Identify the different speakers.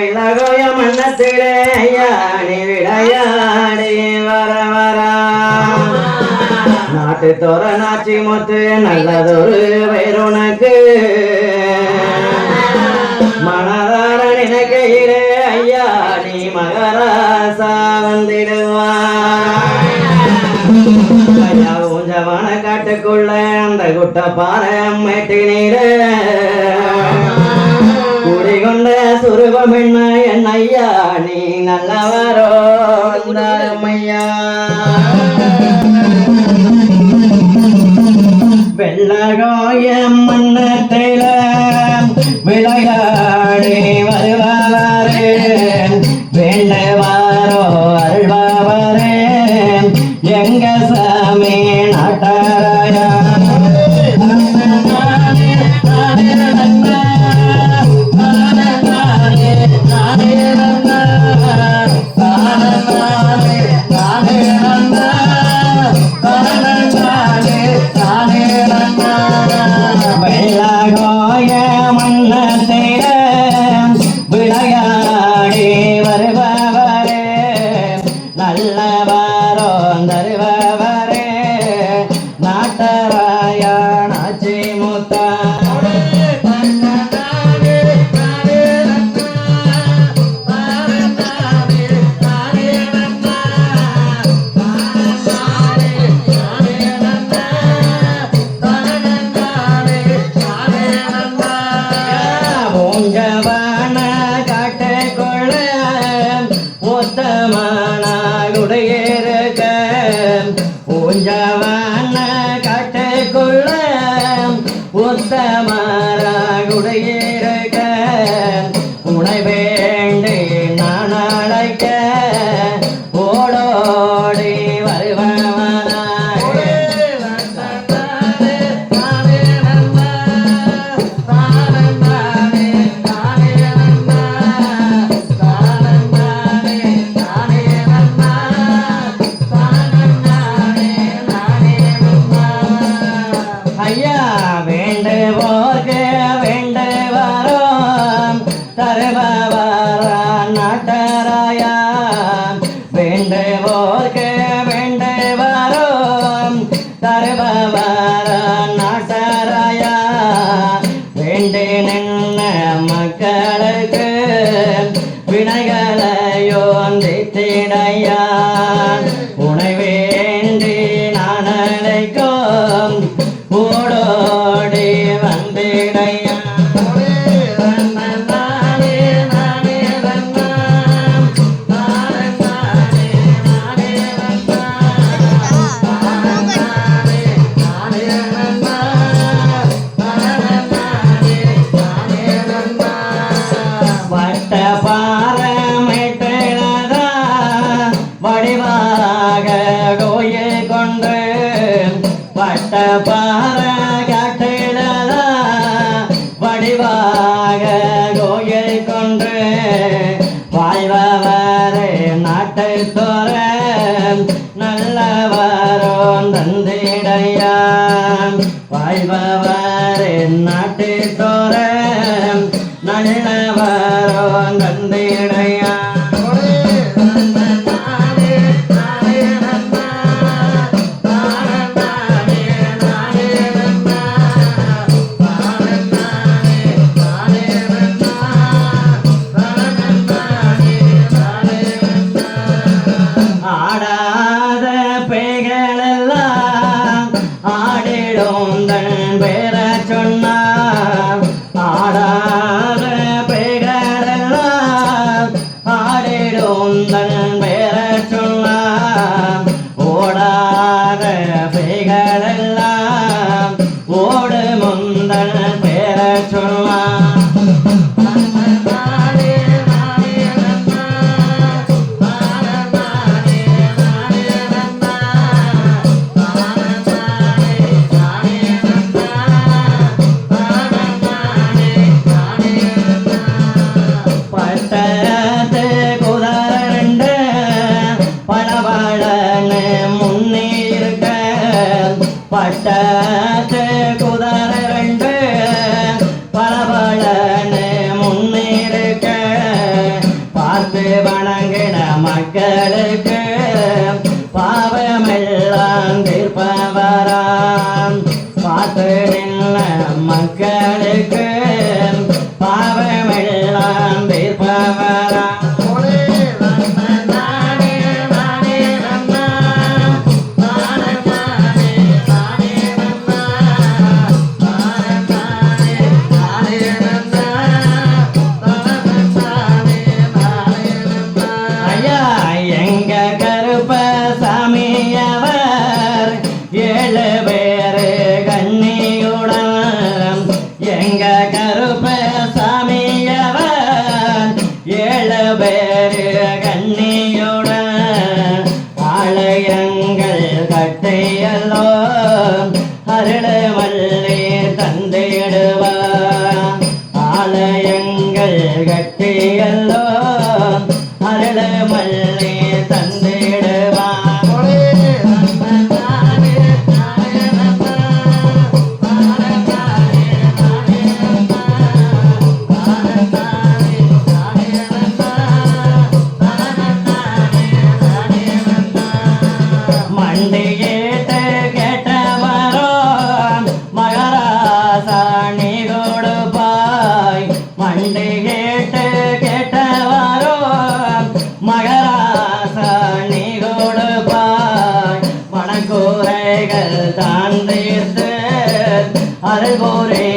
Speaker 1: வெள்ளகோய மன்னத்திலே யானி விளையாடி வர வரா. நாட்டு தோற நாச்சி முத்து நல்லதொரு வேறுனக்கு மனதார நினைக்கையிலே ஐயா நீ மகராசா வந்திடுவா ஐயா ஊஞ்சவான காட்டுக்குள்ள அந்த குட்ட பாறை மேட்டினீரே. வெள்ளகோய மன்னத்தில தருபவரே நாட்டராயணாச்சி முத்தா. பூஞ்சவான காட்டுக்குள்ள உத்தமான குடியிருக்க தருபவரா நாட்டராயா வேண்டுவோர்க்கு வேண்டு தருபவரா நாட்டராயா வேண்டி நின்ன மக்களுக்கு வினைகளையோ திடையா உனை வேண்டி நான் அழைக்கும். ஓடோடி கோயில் கொண்டு வட்ட பார கட்டிடதா வடிவாக கோயில் கொன்று வாழ்பவரே நாட்டை தோற நல்ல பட்டத்து குதிரண்டு பளபளன்னு முன்னே இருக்க பார்த்து வணங்கின மக்களுக்கு பாவமெல்லாம் தீர்ப்பவராம். பார்த்து நின்ன மக்கள் 对 আমার ঘরে